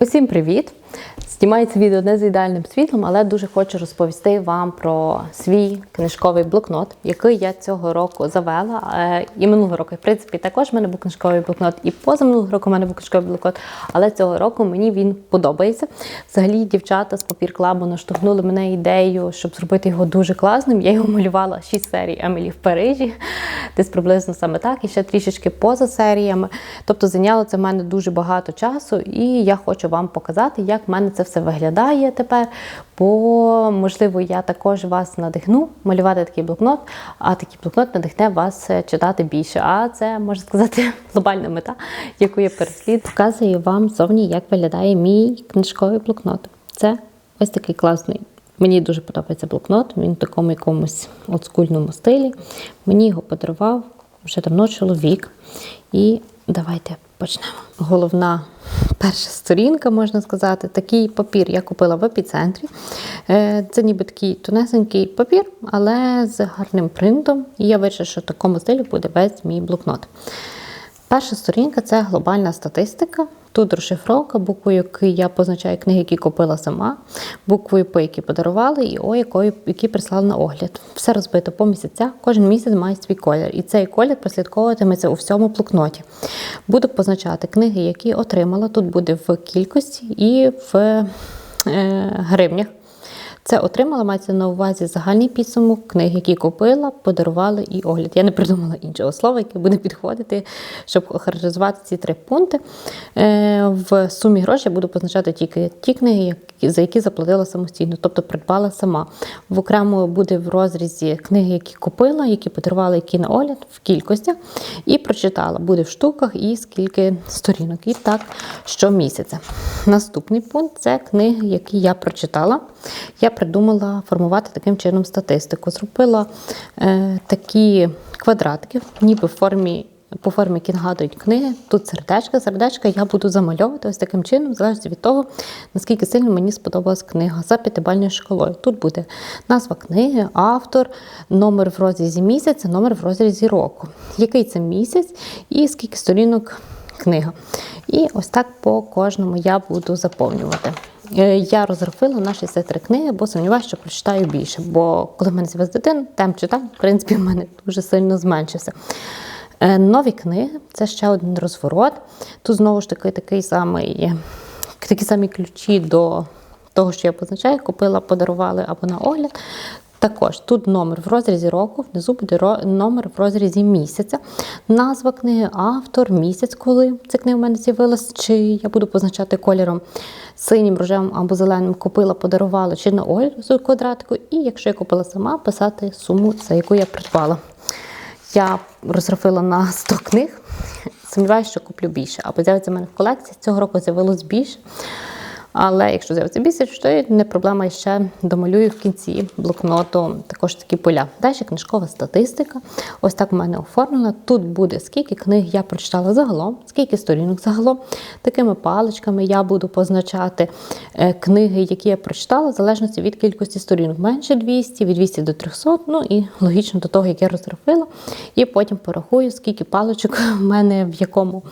Усім привіт! Знімається відео не з ідеальним світлом, але дуже хочу розповісти вам про свій книжковий блокнот, який я цього року завела. Е, І минулого року, в принципі, також в мене був книжковий блокнот, і позаминулого року в мене був книжковий блокнот. Але цього року мені він подобається. Взагалі, дівчата з Папір Клабу наштовхнули мене ідею, щоб зробити його дуже класним. Я його малювала 6 серій Емілі в Парижі, десь приблизно саме так, і ще трішечки поза серіями. Тобто зайняло це в мене дуже багато часу, і я хочу вам показати, як в мене це все виглядає тепер. Бо, можливо, я також вас надихну малювати такий блокнот, а такий блокнот надихне вас е, читати більше. А це можна сказати глобальна мета, яку я переслід. Показую вам зовні, як виглядає мій книжковий блокнот. Це ось такий класний. Мені дуже подобається блокнот. Він в такому якомусь олдскульному стилі. Мені його подарував вже давно чоловік. І давайте почнемо. Головна перша сторінка, можна сказати, такий папір я купила в епіцентрі. Е, Це ніби такий тонесенький папір, але з гарним принтом. І я вирішила, що в такому стилі буде весь мій блокнот. Перша сторінка це глобальна статистика. Тут розшифровка, буквою К я позначаю книги, які купила сама, буквою П, які подарували, і О, якою які прислали на огляд. Все розбито по місяцях. Кожен місяць має свій колір. І цей колір прослідковуватиметься у всьому блокноті. Буду позначати книги, які отримала. Тут буде в кількості і в е, гривнях. Це отримала, мається на увазі загальний підсумок книг, які купила, подарували і огляд. Я не придумала іншого слова, яке буде підходити, щоб охарактеризувати ці три пункти. Е, В сумі грошей буду позначати тільки ті книги, за які заплатила самостійно, тобто придбала сама. В окремо буде в розрізі книги, які купила, які подарували, які на огляд в кількостях, і прочитала. Буде в штуках і скільки сторінок. І так щомісяця. Наступний пункт це книги, які я прочитала. Я придумала формувати таким чином статистику. Зробила е, такі квадратики, ніби в формі. По формі, які нагадують книги, тут сердечка. Сердечка я буду замальовувати ось таким чином, залежно від того, наскільки сильно мені сподобалась книга за п'ятибальною шкалою. Тут буде назва книги, автор, номер в розрізі місяця, номер в розрізі року. Який це місяць і скільки сторінок книга. І ось так по кожному я буду заповнювати. Е, Я розрахила на 63 книги, бо сумніваюся, що прочитаю більше. Бо коли в мене з'явилася дитина, темп читав, в принципі, в мене дуже сильно зменшився. Е, Нові книги це ще один розворот. Тут знову ж таки такий самий, такі самі ключі до того, що я позначаю, купила, подарували або на огляд. Також тут номер в розрізі року, внизу буде номер в розрізі місяця, назва книги, автор, місяць, коли ця книга в мене з'явилась, чи я буду позначати кольором синім, рожевим або зеленим, купила, подарувала, чи на огляд з квадратику. І якщо я купила сама, писати суму, за яку я придбала. Я розрахила на 100 книг. Сумніваюся, що куплю більше. Або з'явиться в мене в колекції. Цього року з'явилось більше. Але якщо з'явиться більше, то не проблема і ще домалюю в кінці блокноту також такі поля. Далі книжкова статистика. Ось так в мене оформлена. Тут буде скільки книг я прочитала загалом, скільки сторінок загалом. Такими паличками я буду позначати е, книги, які я прочитала, в залежності від кількості сторінок. Менше 200, від 200 до 300, ну і логічно до того, як я розрахила. І потім порахую, скільки паличок в мене в якому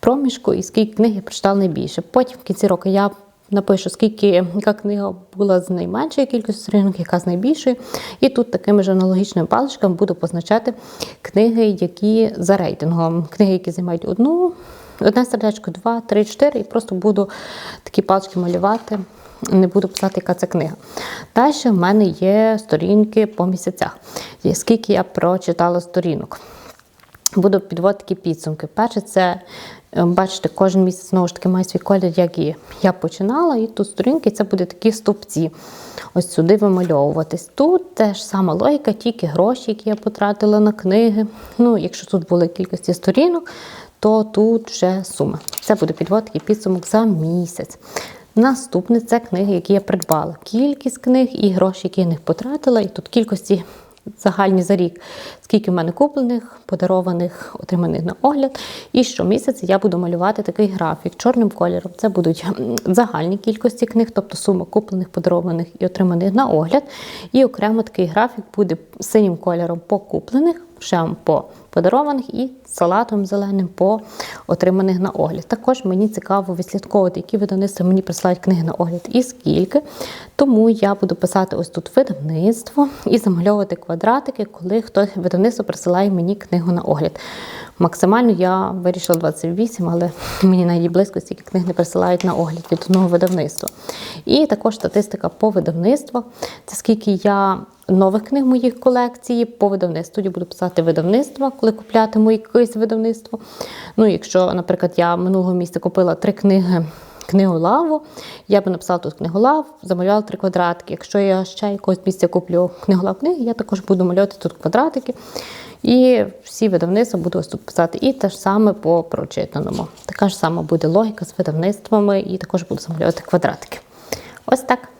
проміжку і скільки книг я прочитала найбільше. Потім в кінці року я напишу, скільки яка книга була з найменшої кількості сторінок, яка з найбільшої. І тут такими ж аналогічними паличками буду позначати книги, які за рейтингом, книги, які займають одну, одне сердечко, два, три, чотири, і просто буду такі палички малювати. Не буду писати, яка це книга. Далі в мене є сторінки по місяцях. Скільки я прочитала сторінок. Буду підводити підсумки. Перше, це е, бачите, кожен місяць знову ж таки має свій колір, як і я починала, і тут сторінки це буде такі стовпці. Ось сюди вимальовуватись. Тут теж сама логіка, тільки гроші, які я потратила на книги. Ну, якщо тут були кількості сторінок, то тут вже сума. Це буде підводити підсумок за місяць. Наступне це книги, які я придбала. Кількість книг і гроші, які я них потратила, і тут кількості загальні за рік, скільки в мене куплених, подарованих, отриманих на огляд. І щомісяця я буду малювати такий графік чорним кольором. Це будуть загальні кількості книг, тобто сума куплених, подарованих і отриманих на огляд. І окремо такий графік буде синім кольором по ще по подарованих і салатом зеленим по отриманих на огляд. Також мені цікаво відслідковувати, які видавництва мені присилають книги на огляд і скільки. Тому я буду писати ось тут видавництво і замальовувати квадратики, коли хтось видавництво присилає мені книгу на огляд. Максимально я вирішила 28, але мені навіть близько стільки книг не присилають на огляд від одного видавництва. І також статистика по видавництвах. Це скільки я нових книг моїх колекції по видавництву. Тоді буду писати видавництва, коли куплятиму якесь видавництво. Ну, якщо, наприклад, я минулого місяця купила три книги. Книгу лаву, я би написала тут книгу лав, замалювала три квадратики. Якщо я ще якогось місця куплю книгу лав книги, я також буду малювати тут квадратики. І всі видавництва буду ось тут писати. І те ж саме по прочитаному. Така ж сама буде логіка з видавництвами, і також буду замалювати квадратики. Ось так.